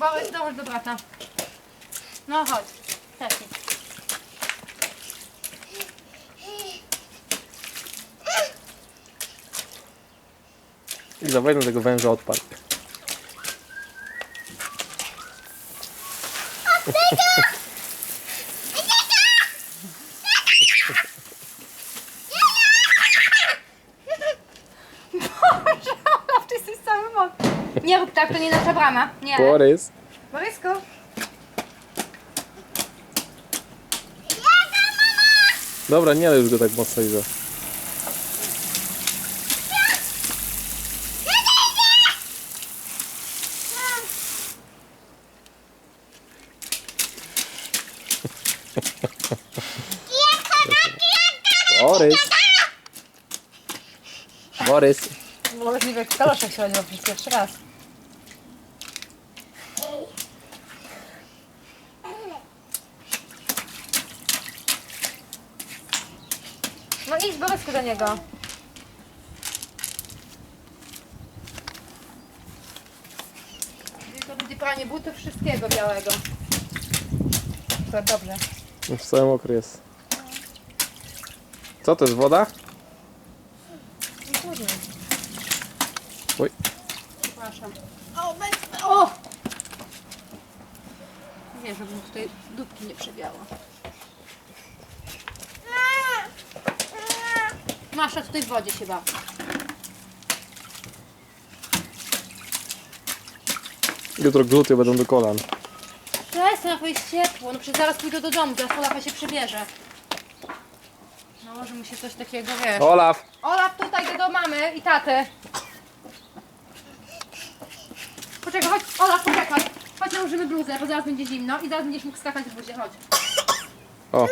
Borys, dołóż do brata. No chodź. Taki. I za wejdę tego węża odpadł. Boże, Olaf, ty jesteś cały mokry. Nie rób tak, to nie nasza brama. Nie. Borys. Borysku. Dobra, nie już go tak mocno Iza. Borys. Borys. Nie jak w kaloszach się przez pierwszy raz. No idź Borysku do niego. To będzie pranie butów wszystkiego białego. To dobrze. Już cały mokry jest. Co to jest woda? Oj. Przepraszam. O, bez... O! Nie, żebym tutaj dupki nie przebiała. Masza tutaj w wodzie się bawi. Jutro gluty będą do kolan. Przestań, jak jest ciepło. No przecież zaraz pójdę do domu, zaraz Olafa się przebierze. No może mu się coś takiego, wiesz. Olaf! Olaf, tutaj do mamy i taty. Poczekaj, chodź, Olaf, poczekaj. Chodź, nałożymy bluzę, bo zaraz będzie zimno i zaraz będziesz mógł skakać w buzie, chodź. O,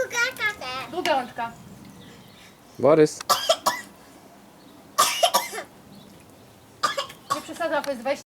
Druga rączka. Borys. Nie przesadzam, to jest 20